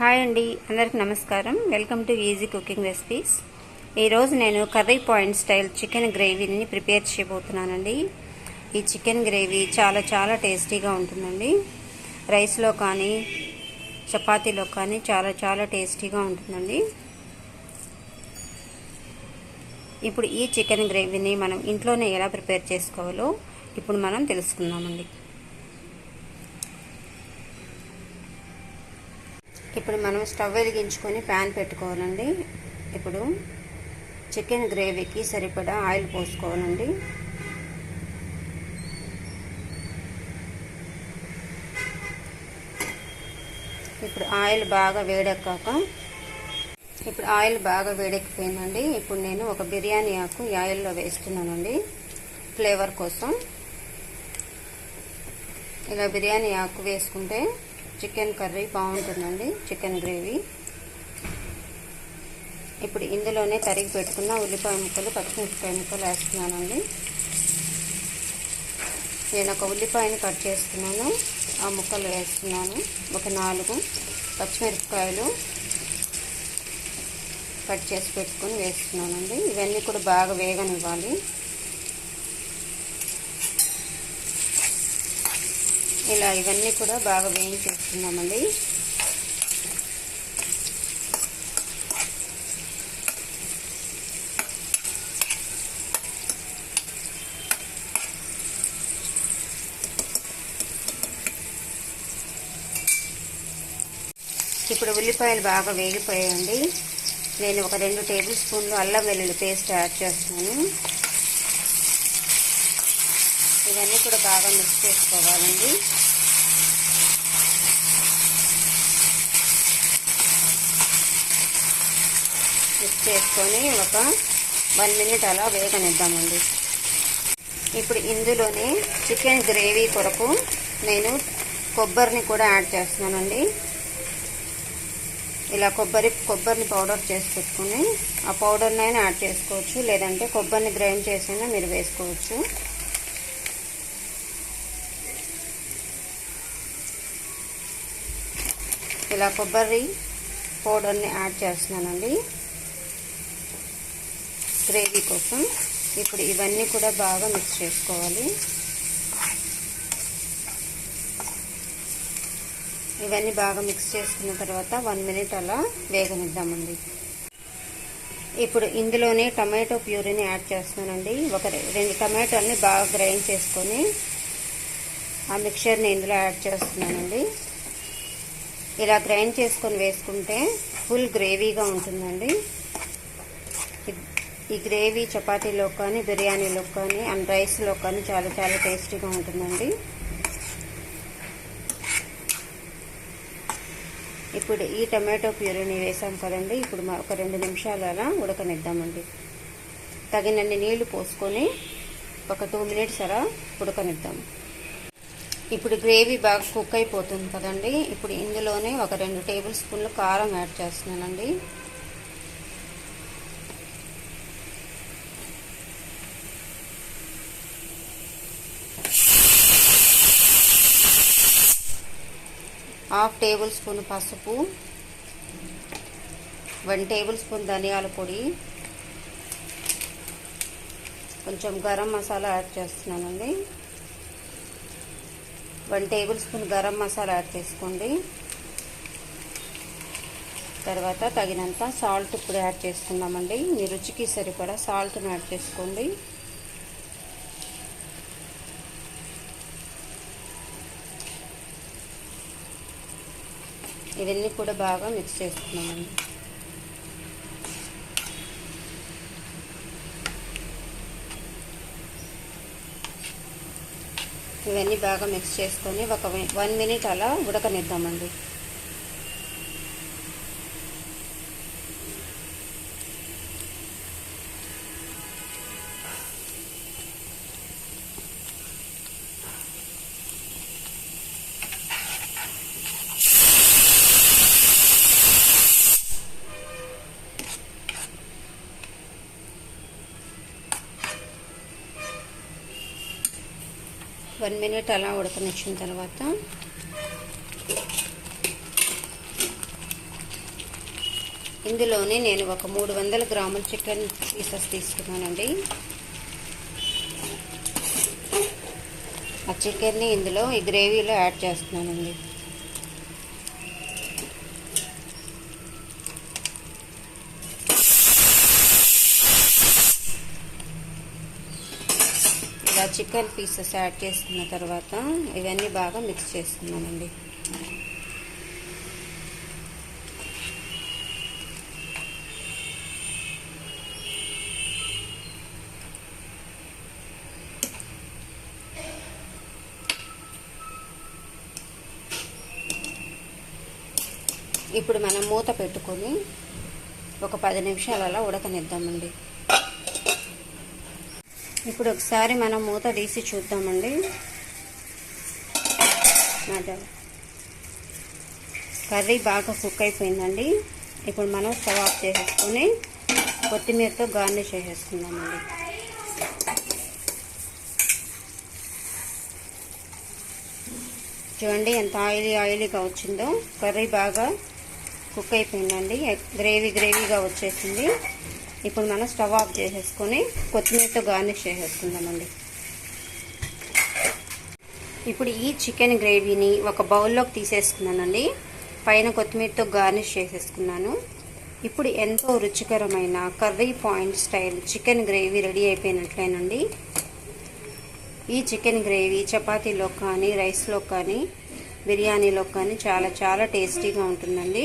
Hi అండి అందరికి నమస్కారం. Welcome to easy cooking recipes. ఈరోజు నేను కర్రీ పాయింట్ స్టైల్ చికెన్ గ్రేవీని ప్రిపేర్ చేయబోతున్నానండి. ఈ చికెన్ గ్రేవీ చాలా చాలా టేస్టీగా ఉంటుందండి. రైస్లో కానీ చపాతీలో కానీ చాలా చాలా టేస్టీగా ఉంటుందండి. ఇప్పుడు ఈ చికెన్ గ్రేవీని మనం ఇంట్లోనే ఎలా ప్రిపేర్ చేసుకోవాలో ఇప్పుడు మనం తెలుసుకుందామండి. ఇప్పుడు మనం స్టవ్ వెలిగించుకొని ప్యాన్ పెట్టుకోవాలండి. ఇప్పుడు చికెన్ గ్రేవీకి సరిపడా ఆయిల్ పోసుకోవాలండి. ఇప్పుడు ఆయిల్ బాగా వేడెక్కాక ఇప్పుడు ఆయిల్ బాగా వేడెక్కిపోయిందండి. ఇప్పుడు నేను ఒక బిర్యానీ ఆకు ఆయిల్లో వేస్తున్నానండి. ఫ్లేవర్ కోసం. ఇలా బిర్యానీ ఆకు వేసుకుంటే చికెన్ కర్రీ బాగుంటుందండి చికెన్ గ్రేవీ. ఇప్పుడు ఇందులోనే తరిగి పెట్టుకున్న ఉల్లిపాయ ముక్కలు పచ్చిమిరపకాయ ముక్కలు వేస్తున్నానండి. నేను ఒక ఉల్లిపాయని కట్ చేసుకున్నాను ఆ ముక్కలు వేస్తున్నాను. ఒక నాలుగు పచ్చిమిరపకాయలు కట్ చేసి పెట్టుకొని వేస్తున్నానండి. ఇవన్నీ కూడా బాగా వేగనివ్వాలి. ఇలా ఇవన్నీ కూడా బాగా వేయించేస్తున్నామండి ఇప్పుడు ఉల్లిపాయలు బాగా వేగిపోయాయండి. నేను ఒక రెండు టేబుల్ స్పూన్లు అల్లం వెల్లుల్లి పేస్ట్ యాడ్ చేస్తున్నాను. ఇవన్నీ కూడా బాగా మిక్స్ చేసుకోవాలండి. చేసుకొని ఒక వన్ మినిట్ అలా వేగనిద్దామండి. ఇప్పుడు ఇందులోనే చికెన్ గ్రేవీ కొరకు నేను కొబ్బరిని కూడా యాడ్ చేస్తున్నానండి. ఇలా కొబ్బరి కొబ్బరిని పౌడర్ చేసి పెట్టుకుని ఆ పౌడర్ని అయినా యాడ్ చేసుకోవచ్చు. లేదంటే కొబ్బరిని గ్రైండ్ చేసైనా మీరు వేసుకోవచ్చు. ఇలా కొబ్బరి పౌడర్ని యాడ్ చేస్తున్నానండి. గ్రేవీ కోసం ఇప్పుడు ఇవన్నీ కూడా బాగా మిక్స్ చేసుకోవాలి. ఇవన్నీ బాగా మిక్స్ చేసుకున్న తర్వాత వన్ మినిట్ అలా వేగనిద్దామండి. ఇప్పుడు ఇందులోనే టమాటో ప్యూరీని యాడ్ చేస్తున్నానండి. ఒక రెండు టమాటోల్ని బాగా గ్రైండ్ చేసుకొని ఆ మిక్చర్ని ఇందులో యాడ్ చేస్తున్నానండి. ఇలా గ్రైండ్ చేసుకొని వేసుకుంటే ఫుల్ గ్రేవీగా ఉంటుందండి. ఈ గ్రేవీ చపాతీలో కానీ బిర్యానీలో కానీ అండ్ రైస్లో కానీ చాలా చాలా టేస్టీగా ఉంటుందండి. ఇప్పుడు ఈ టమాటో ప్యూరీని వేసాం కదండి. ఇప్పుడు ఒక రెండు నిమిషాలు అలా ఉడకనిద్దామండి. తగినన్ని నీళ్ళు పోసుకొని ఒక టూ మినిట్స్ అలా ఉడకనిద్దాం. ఇప్పుడు గ్రేవీ బాగా కుక్ అయిపోతుంది కదండి. ఇప్పుడు ఇందులోనే ఒక రెండు టేబుల్ స్పూన్లు కారం యాడ్ చేస్తున్నానండి. హాఫ్ టేబుల్ స్పూన్ పసుపు వన్ టేబుల్ స్పూన్ ధనియాల పొడి. కొంచెం గరం మసాలా యాడ్ చేస్తున్నానండి. One tablespoon garam masala add చేసుకోండి. తర్వాత తగినంత సాల్ట్ ఇప్పుడు యాడ్ చేసుకుందామండి మీ రుచికి సరిపడా సాల్ట్ని యాడ్ చేసుకోండి. ఇవన్నీ కూడా బాగా మిక్స్ చేసుకున్నామండి. ఇవన్నీ బాగా మిక్స్ చేసుకొని ఒక వన్ మినిట్ అలా ఉడకనిద్దామండి. వన్ మినిట్ అలా ఉడకనిచ్చిన తర్వాత ఇందులోనే నేను ఒక మూడు వందల గ్రాముల చికెన్ పీసెస్ తీసుకున్నానండి. ఆ చికెన్ని ఇందులో ఈ గ్రేవీలో యాడ్ చేస్తున్నానండి. చికెన్ పీసెస్ యాడ్ చేసుకున్న తర్వాత ఇవన్నీ బాగా మిక్స్ చేసుకున్నానండి. ఇప్పుడు మనం మూత పెట్టుకొని ఒక పది నిమిషాలు అలా ఉడకనిద్దామండి. ఇప్పుడు ఒకసారి మనం మూత తీసి చూద్దామండి. కర్రీ బాగా కుక్ అయిపోయిందండి. ఇప్పుడు మనం స్టవ్ ఆఫ్ చేసేసుకొని కొత్తిమీరతో గార్నిష్ చేసేసుకుందామండి. చూడండి ఎంత ఆయిలీ ఆయిలీగా వచ్చిందో. కర్రీ బాగా కుక్ అయిపోయిందండి. గ్రేవీ గ్రేవీగా వచ్చేసింది. ఇప్పుడు మనం స్టవ్ ఆఫ్ చేసేసుకొని కొత్తిమీరతో గార్నిష్ చేసేసుకుందామండి. ఇప్పుడు ఈ చికెన్ గ్రేవీని ఒక బౌల్లోకి తీసేసుకున్నానండి. పైన కొత్తిమీరతో గార్నిష్ చేసేసుకున్నాను. ఇప్పుడు ఎంతో రుచికరమైన curry point style chicken gravy ready అయిపోయినట్లేనండి. ఈ చికెన్ గ్రేవీ చపాతీలో కానీ రైస్లో కానీ బిర్యానీలో కానీ చాలా చాలా టేస్టీగా ఉంటుందండి.